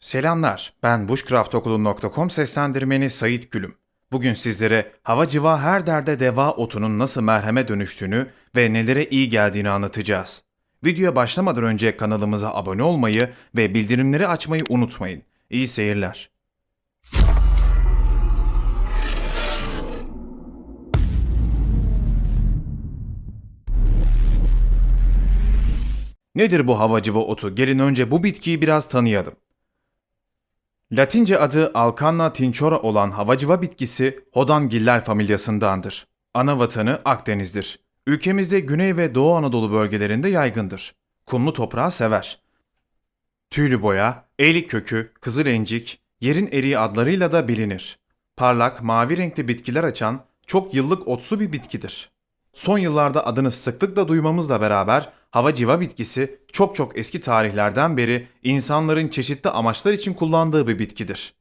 Selamlar, ben bushcraftokulu.com seslendirmeni Sait Gülüm. Bugün sizlere hava civa her derde deva otunun nasıl merheme dönüştüğünü ve nelere iyi geldiğini anlatacağız. Videoya başlamadan önce kanalımıza abone olmayı ve bildirimleri açmayı unutmayın. İyi seyirler. Nedir bu havacıva otu? Gelin önce bu bitkiyi biraz tanıyalım. Latince adı Alcanna tinchora olan havacıva bitkisi Hodangiller familyasındandır. Ana vatanı Akdeniz'dir. Ülkemizde Güney ve Doğu Anadolu bölgelerinde yaygındır. Kumlu toprağı sever. Tüylü boya, eğlik kökü, kızıl encik, yerin eriği adlarıyla da bilinir. Parlak, mavi renkli bitkiler açan çok yıllık otsu bir bitkidir. Son yıllarda adını sıklıkla duymamızla beraber hava civa bitkisi çok çok eski tarihlerden beri insanların çeşitli amaçlar için kullandığı bir bitkidir.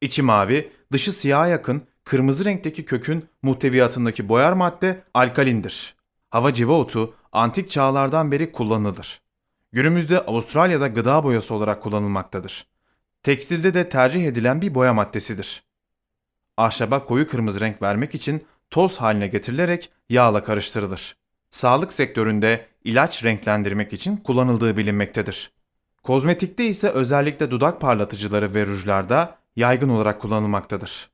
İçi mavi, dışı siyaha yakın, kırmızı renkteki kökün muhteviyatındaki boyar madde alkalindir. Hava civa otu antik çağlardan beri kullanılır. Günümüzde Avustralya'da gıda boyası olarak kullanılmaktadır. Tekstilde de tercih edilen bir boya maddesidir. Ahşaba koyu kırmızı renk vermek için toz haline getirilerek yağla karıştırılır. Sağlık sektöründe ilaç renklendirmek için kullanıldığı bilinmektedir. Kozmetikte ise özellikle dudak parlatıcıları ve rujlarda yaygın olarak kullanılmaktadır.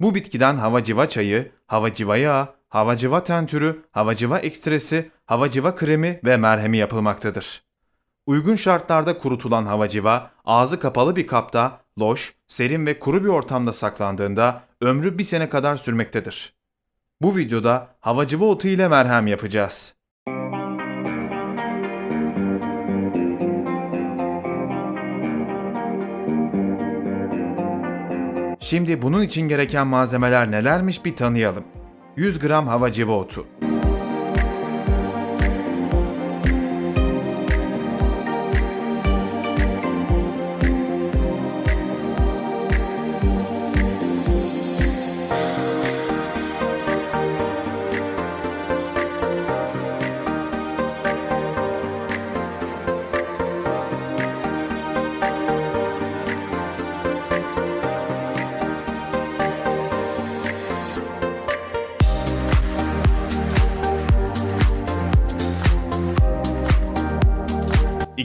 Bu bitkiden havacıva çayı, havacıva yağı, havacıva tentürü, havacıva ekstresi, havacıva kremi ve merhemi yapılmaktadır. Uygun şartlarda kurutulan havacıva, ağzı kapalı bir kapta, loş, serin ve kuru bir ortamda saklandığında ömrü bir sene kadar sürmektedir. Bu videoda havacıva otu ile merhem yapacağız. Şimdi bunun için gereken malzemeler nelermiş bir tanıyalım. 100 gram havacıva otu,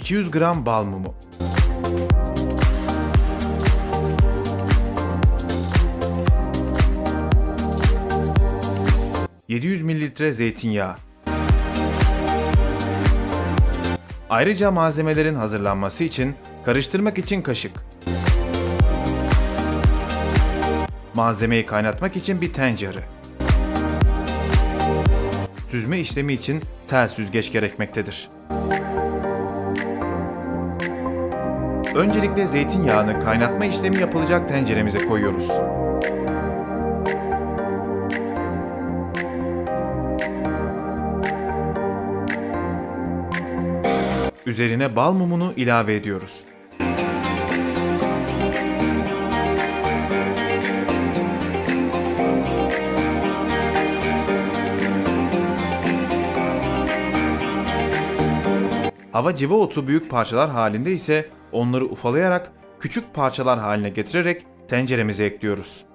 200 gram bal mumu, 700 mililitre zeytinyağı. Ayrıca malzemelerin hazırlanması için karıştırmak için kaşık. Malzemeyi kaynatmak için bir tencere. Süzme işlemi için tel süzgeç gerekmektedir. Öncelikle zeytinyağını kaynatma işlemi yapılacak tenceremize koyuyoruz. Üzerine bal mumunu ilave ediyoruz. Hava civa otu büyük parçalar halinde ise onları ufalayarak küçük parçalar haline getirerek tenceremize ekliyoruz.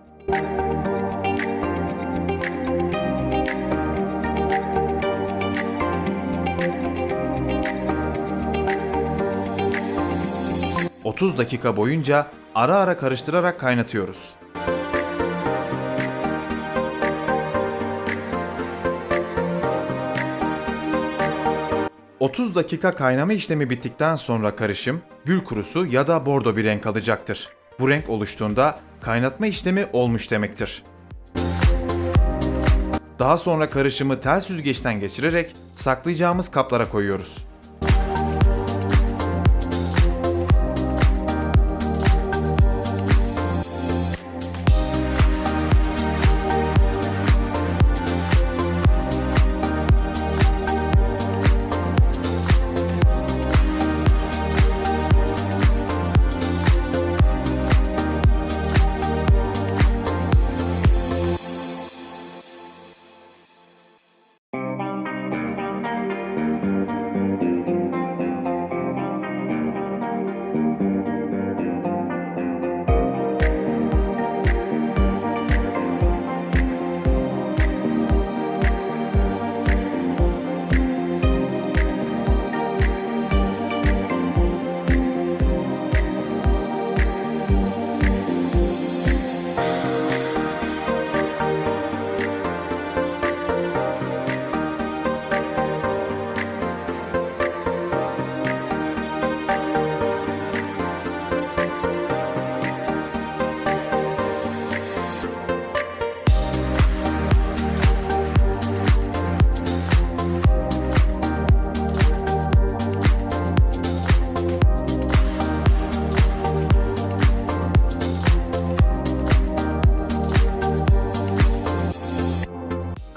...30 dakika boyunca ara ara karıştırarak kaynatıyoruz. ...30 dakika kaynama işlemi bittikten sonra karışım... ...gül kurusu ya da bordo bir renk alacaktır. Bu renk oluştuğunda kaynatma işlemi olmuş demektir. Daha sonra karışımı tel süzgeçten geçirerek saklayacağımız kaplara koyuyoruz.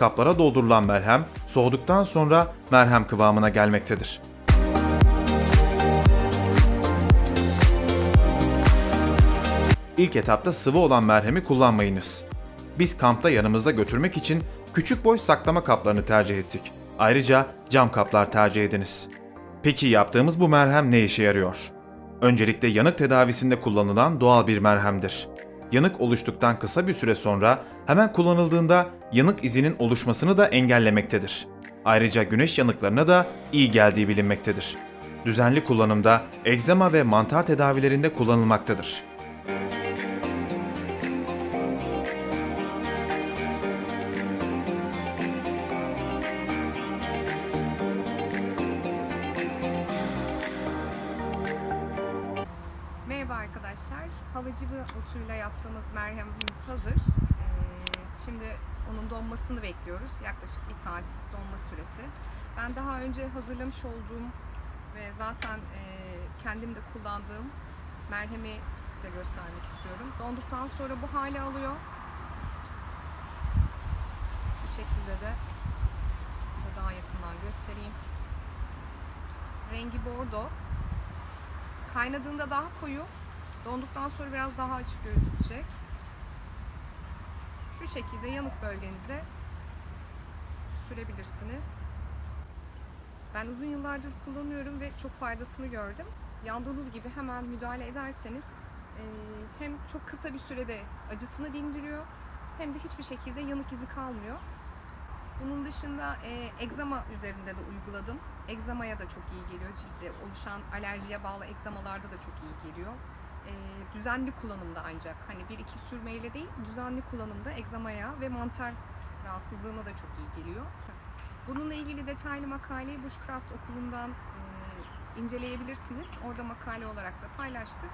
Kaplara doldurulan merhem soğuduktan sonra merhem kıvamına gelmektedir. İlk etapta sıvı olan merhemi kullanmayınız. Biz kampta yanımızda götürmek için küçük boy saklama kaplarını tercih ettik. Ayrıca cam kaplar tercih ediniz. Peki yaptığımız bu merhem ne işe yarıyor? Öncelikle yanık tedavisinde kullanılan doğal bir merhemdir. Yanık oluştuktan kısa bir süre sonra hemen kullanıldığında yanık izinin oluşmasını da engellemektedir. Ayrıca güneş yanıklarına da iyi geldiği bilinmektedir. Düzenli kullanımda egzama ve mantar tedavilerinde kullanılmaktadır. Arkadaşlar. Havacıvı otuyla yaptığımız merhemimiz hazır. Ee, şimdi onun donmasını bekliyoruz. Yaklaşık bir saat donma süresi. Ben daha önce hazırlamış olduğum ve zaten e, kendim de kullandığım merhemi size göstermek istiyorum. Donduktan sonra bu hale alıyor. Şu şekilde de size daha yakından göstereyim. Rengi bordo. Kaynadığında daha koyu, donduktan sonra biraz daha açık gözükecek. Şu şekilde yanık bölgenize sürebilirsiniz. Ben uzun yıllardır kullanıyorum ve çok faydasını gördüm. Yandığınız gibi hemen müdahale ederseniz hem çok kısa bir sürede acısını dindiriyor hem de hiçbir şekilde yanık izi kalmıyor. Bunun dışında e, egzama üzerinde de uyguladım. Egzamaya da çok iyi geliyor. Ciltte oluşan alerjiye bağlı egzamalarda da çok iyi geliyor. E, düzenli kullanımda ancak hani bir iki sürmeyle değil düzenli kullanımda egzamaya ve mantar rahatsızlığına da çok iyi geliyor. Bununla ilgili detaylı makaleyi Bushcraft okulundan e, inceleyebilirsiniz. Orada makale olarak da paylaştık.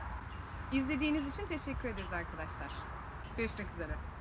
İzlediğiniz için teşekkür ederiz arkadaşlar. Görüşmek üzere.